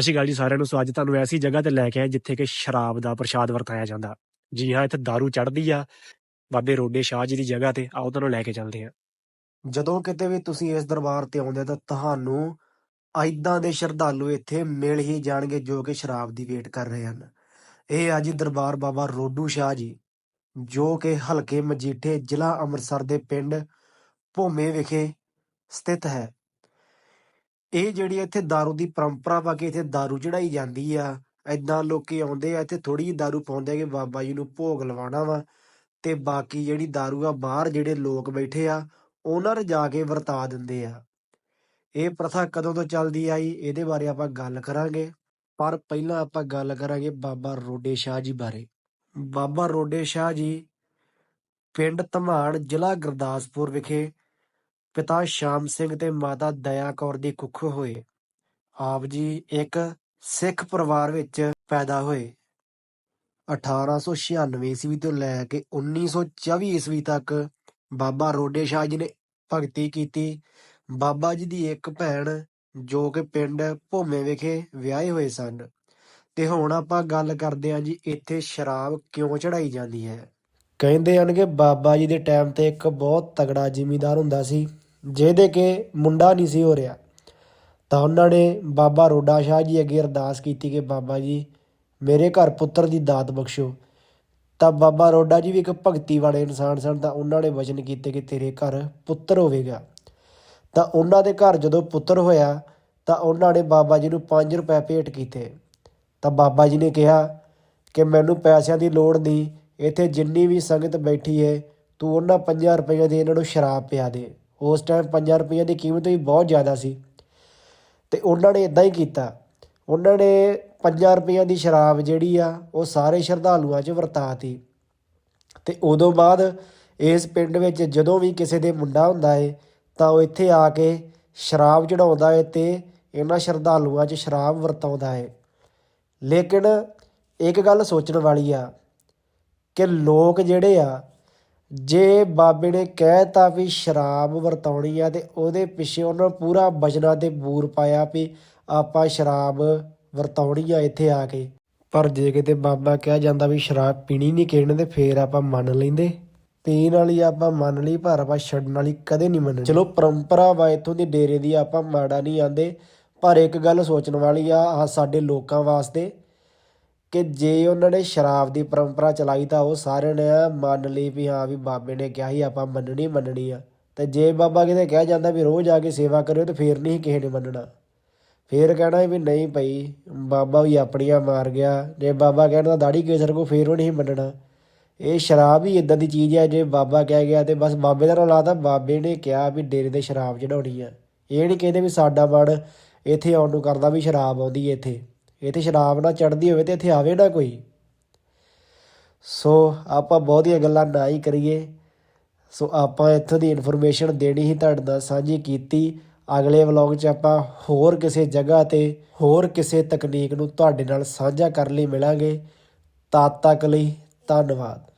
ਸਤਿ ਸ਼੍ਰੀ ਅਕਾਲ ਜੀ ਸਾਰਿਆਂ ਨੂੰ। ਸੋ ਅੱਜ ਤੁਹਾਨੂੰ ਐਸੀ ਜਗ੍ਹਾ ਤੇ ਲੈ ਕੇ ਆਏ ਜਿੱਥੇ ਕਿ ਸ਼ਰਾਬ ਦਾ ਪ੍ਰਸ਼ਾਦ ਵਰਤਾਇਆ ਜਾਂਦਾ। ਜੀ ਹਾਂ, ਇੱਥੇ दारू ਚੜ੍ਹਦੀ ਆ, ਬਾਬੇ ਰੋਡੇ ਸ਼ਾਹ ਜੀ ਦੀ ਜਗ੍ਹਾ ਤੇ। ਆਓ ਤੁਹਾਨੂੰ ਲੈ ਕੇ ਚੱਲਦੇ ਆ ਜਦੋਂ ਕਿਤੇ ਵੀ ਤੁਸੀਂ ਇਸ ਦਰਬਾਰ ਤੇ ਆਉਂਦੇ ਤਾਂ ਤੁਹਾਨੂੰ ਐਦਾਂ ਦੇ ਸ਼ਰਧਾਲੂ ਇੱਥੇ ਮਿਲ ਹੀ ਜਾਣਗੇ ਜੋ ਕਿ ਸ਼ਰਾਬ ਦੀ ਵੇਟ ਕਰ ਰਹੇ ਹਨ। ਇਹ ਅੱਜ ਦਰਬਾਰ ਬਾਬਾ ਰੋਡੂ ਸ਼ਾਹ ਜੀ, ਜੋ ਕਿ ਹਲਕੇ ਮਜੀਠੇ ਜ਼ਿਲ੍ਹਾ ਅੰਮ੍ਰਿਤਸਰ ਦੇ ਪਿੰਡ ਭੋਮੇ ਵਿਖੇ ਸਥਿਤ ਹੈ। ਇਹ ਜਿਹੜੀ ਇੱਥੇ दारू ਦੀ ਪਰੰਪਰਾ ਵਾ ਕਿ ਇੱਥੇ दारू ਚੜਾਈ ਜਾਂਦੀ ਆ ਐਦਾਂ ਲੋਕੀ ਆਉਂਦੇ ਆ ਇੱਥੇ ਥੋੜੀ ਜਿਹੀ दारू ਪਾਉਂਦੇ ਆ ਕਿ ਬਾਬਾ ਜੀ ਨੂੰ ਭੋਗ ਲਵਾਉਣਾ ਵਾ ਤੇ ਬਾਕੀ ਜਿਹੜੀ दारू ਆ ਬਾਹਰ ਜਿਹੜੇ ਲੋਕ ਬੈਠੇ ਆ ਉਹਨਾਂ ਨੇ ਜਾ ਕੇ ਵਰਤਾ ਦਿੰਦੇ ਆ ਇਹ ਪ੍ਰਥਾ ਕਦੋਂ ਤੋਂ ਚੱਲਦੀ ਆਈ ਇਹਦੇ ਬਾਰੇ ਆਪਾਂ ਗੱਲ ਕਰਾਂਗੇ ਪਰ ਪਹਿਲਾਂ ਆਪਾਂ ਗੱਲ ਕਰਾਂਗੇ ਬਾਬਾ ਰੋਡੇ ਸ਼ਾਹ ਜੀ ਬਾਰੇ ਬਾਬਾ ਰੋਡੇ ਸ਼ਾਹ ਜੀ ਪਿੰਡ ਧਮਾਨ ਜ਼ਿਲ੍ਹਾ ਗੁਰਦਾਸਪੁਰ ਵਿਖੇ ਪਿਤਾ ਸ਼ਾਮ ਸਿੰਘ ਤੇ ਮਾਤਾ ਦਇਆ ਕੌਰ ਦੀ ਕੁੱਖ ਹੋਏ। ਆਪ ਜੀ ਇੱਕ ਸਿੱਖ ਪਰਿਵਾਰ ਵਿੱਚ ਪੈਦਾ ਹੋਏ। 1896 ਈਸਵੀ ਤੋਂ ਲੈ ਕੇ 1924 ਈਸਵੀ ਤੱਕ ਬਾਬਾ ਰੋਡੇ ਸ਼ਾਹ ਜੀ ਨੇ ਭਗਤੀ ਕੀਤੀ। ਬਾਬਾ ਜੀ ਦੀ ਇੱਕ ਭੈਣ ਜੋ ਕਿ ਪਿੰਡ ਭੋਮੇ ਵਿਖੇ ਵਿਆਹੇ ਹੋਏ ਸਨ। ਤੇ ਹੁਣ ਆਪਾਂ ਗੱਲ ਕਰਦੇ ਹਾਂ ਜੀ, ਇੱਥੇ ਸ਼ਰਾਬ ਕਿਉਂ ਚੜਾਈ ਜਾਂਦੀ ਹੈ? ਕਹਿੰਦੇ ਹਨ ਕਿ ਬਾਬਾ ਜੀ ਦੇ ਟਾਈਮ ਤੇ ਇੱਕ ਬਹੁਤ ਤਗੜਾ ਜ਼ਿਮੀਂਦਾਰ ਹੁੰਦਾ ਸੀ। ਜਿਹਦੇ ਕਿ ਮੁੰਡਾ ਨਹੀਂ ਸੀ ਹੋ ਰਿਹਾ। ਤਾਂ ਉਹਨਾਂ ਨੇ ਬਾਬਾ ਰੋਡਾ ਸ਼ਾਹ ਜੀ ਅੱਗੇ ਅਰਦਾਸ ਕੀਤੀ ਕਿ ਬਾਬਾ ਜੀ, ਮੇਰੇ ਘਰ ਪੁੱਤਰ ਦੀ ਦਾਤ ਬਖਸ਼ੋ। ਤਾਂ ਬਾਬਾ ਰੋਡਾ ਜੀ ਵੀ ਇੱਕ ਭਗਤੀ ਵਾਲੇ ਇਨਸਾਨ ਸਨ, ਤਾਂ ਉਹਨਾਂ ਨੇ ਵਚਨ ਕੀਤੇ ਕਿ ਤੇਰੇ ਘਰ ਪੁੱਤਰ ਹੋਵੇਗਾ। ਤਾਂ ਉਹਨਾਂ ਦੇ ਘਰ ਜਦੋਂ ਪੁੱਤਰ ਹੋਇਆ, ਤਾਂ ਉਹਨਾਂ ਨੇ ਬਾਬਾ ਜੀ ਨੂੰ 5 ਰੁਪਏ ਭੇਟ ਕੀਤੇ। ਤਾਂ ਬਾਬਾ ਜੀ ਨੇ ਕਿਹਾ ਕਿ ਮੈਨੂੰ ਪੈਸਿਆਂ ਦੀ ਲੋੜ ਨਹੀਂ, ਇੱਥੇ ਜਿੰਨੀ ਵੀ ਸੰਗਤ ਬੈਠੀ ਹੈ ਤੂੰ ਉਹਨਾਂ 5 ਰੁਪਈਆਂ ਦੇ ਇਹਨਾਂ ਨੂੰ ਸ਼ਰਾਬ ਪਿਆ ਦੇ। ਉਸ ਟਾਈਮ 5 ਰੁਪਈਆਂ ਦੀ ਕੀਮਤ ਵੀ ਬਹੁਤ ਜ਼ਿਆਦਾ ਸੀ। ਤੇ ਉਹਨਾਂ ਨੇ ਇਦਾਂ ਹੀ ਕੀਤਾ। ਉਹਨਾਂ ਨੇ 5 ਰੁਪਈਆਂ ਦੀ ਸ਼ਰਾਬ ਜਿਹੜੀ ਆ, ਉਹ ਸਾਰੇ ਸ਼ਰਧਾਲੂਆਂ 'ਚ ਵਰਤਾਤੀ ਤੇ। ਉਦੋਂ ਬਾਅਦ ਇਸ ਪਿੰਡ ਵਿੱਚ ਜਦੋਂ ਵੀ ਕਿਸੇ ਦੇ ਮੁੰਡਾ ਹੁੰਦਾ ਏ, ਤਾਂ ਉਹ ਇੱਥੇ ਆ ਕੇ ਸ਼ਰਾਬ ਚੜਾਉਂਦਾ ਏ ਤੇ ਇਹਨਾਂ ਸ਼ਰਧਾਲੂਆਂ 'ਚ ਸ਼ਰਾਬ ਵਰਤਾਉਂਦਾ ਏ। ਲੇਕਿਨ ਇੱਕ ਗੱਲ ਸੋਚਣ ਵਾਲੀ ਆ ਕਿ ਲੋਕ ਜਿਹੜੇ ਆ ਜੇ ਬਾਬੇ ਨੇ ਕਹਿਤਾ ਵੀ ਸ਼ਰਾਬ ਵਰਤਾਉਣੀ ਆ ਤੇ ਉਹਦੇ ਪਿੱਛੇ ਉਹਨਾਂ ਪੂਰਾ ਬਚਨਾਂ ਤੇ ਬੂਰ ਪਾਇਆ ਵੀ ਆਪਾਂ ਸ਼ਰਾਬ ਵਰਤਾਉਣੀ ਆ ਇੱਥੇ ਆ ਕੇ। ਪਰ ਜੇ ਕਿਤੇ ਬਾਬਾ ਕਿਹਾ ਜਾਂਦਾ ਵੀ ਸ਼ਰਾਬ ਪੀਣੀ ਨਹੀਂ ਕਿਸੇ ਨੇ ਤੇ ਫੇਰ ਆਪਾਂ ਮੰਨ ਲੈਂਦੇ। ਪੀਣ ਵਾਲੀ ਆਪਾਂ ਮੰਨ ਲਈ ਪਰ ਆਪਾਂ ਛੱਡਣ ਵਾਲੀ ਕਦੇ ਨਹੀਂ ਮੰਨਣੀ। ਚਲੋ ਪਰੰਪਰਾ ਵਾ ਇੱਥੋਂ ਦੀ ਡੇਰੇ ਦੀ ਆਪਾਂ ਮਾੜਾ ਨਹੀਂ ਆਂਦੇ। ਪਰ ਇੱਕ ਗੱਲ ਸੋਚਣ ਵਾਲੀ ਆ ਸਾਡੇ ਲੋਕਾਂ ਵਾਸਤੇ ਕਿ ਜੇ ਉਹਨਾਂ ਨੇ ਸ਼ਰਾਬ ਦੀ ਪਰੰਪਰਾ ਚਲਾਈ ਤਾਂ ਉਹ ਸਾਰਿਆਂ ਨੇ ਮੰਨ ਲਈ ਵੀ ਹਾਂ ਵੀ ਬਾਬੇ ਨੇ ਕਿਹਾ ਸੀ, ਆਪਾਂ ਮੰਨਣੀ ਮੰਨਣੀ ਆ। ਤੇ ਜੇ ਬਾਬਾ ਕਿਤੇ ਕਹਿ ਜਾਂਦਾ ਵੀ ਰੋਜ਼ ਆ ਕੇ ਸੇਵਾ ਕਰਿਓ ਤੇ ਫੇਰ ਨਹੀਂ ਕਿਸੇ ਨੇ ਮੰਨਣਾ। ਫੇਰ ਕਹਿਣਾ ਵੀ ਨਹੀਂ ਭਾਈ, ਬਾਬਾ ਵੀ ਆਪਣੀਆਂ ਮਾਰ ਗਿਆ। ਜੇ ਬਾਬਾ ਕਹਿੰਦਾ ਦਾੜੀ ਕੇਸਰ ਕੋ ਫੇਰ ਉਹ ਨਹੀਂ ਮੰਨਣਾ। ਇਹ ਸ਼ਰਾਬ ਹੀ ਇਦਾਂ ਦੀ ਚੀਜ਼ ਹੈ ਜੇ ਬਾਬਾ ਕਹਿ ਗਿਆ ਤੇ ਬਸ ਬਾਬੇ ਦਾ ਨਾਂ ਤਾਂ ਬਾਬੇ ਨੇ ਕਿਹਾ ਵੀ ਡੇਰੇ ਤੇ ਸ਼ਰਾਬ ਚੜਾਉਣੀ ਆ। ਇਹ ਨਹੀਂ ਕਹਿੰਦੇ ਵੀ ਸਾਡਾ ਮਨ ਇੱਥੇ ਆਉਣ ਨੂੰ ਕਰਦਾ ਵੀ ਸ਼ਰਾਬ ਆਉਂਦੀ ਹੈ ਇੱਥੇ। ਇੱਥੇ ਸ਼ਰਾਬ ਨਾ ਚੜਦੀ ਹੋਵੇ ਤੇ ਇੱਥੇ ਆਵੇ ਨਾ ਕੋਈ। ਸੋ ਆਪਾਂ ਬਹੁਤੀਆਂ ਗੱਲਾਂ ਨਾ ਹੀ ਕਰੀਏ। ਸੋ ਆਪਾਂ ਇੱਥੋਂ ਦੀ ਇਨਫੋਰਮੇਸ਼ਨ ਦੇਣੀ ਹੀ ਤੁਹਾਡੇ ਨਾਲ ਸਾਂਝੀ ਕੀਤੀ। ਅਗਲੇ ਵਲੌਗ 'ਚ ਆਪਾਂ ਹੋਰ ਕਿਸੇ ਜਗ੍ਹਾ ਤੇ ਹੋਰ ਕਿਸੇ ਤਕਨੀਕ ਨੂੰ ਤੁਹਾਡੇ ਨਾਲ ਸਾਂਝਾ ਕਰਨ ਲਈ ਮਿਲਾਂਗੇ। ਤਦ ਤੱਕ ਲਈ ਧੰਨਵਾਦ।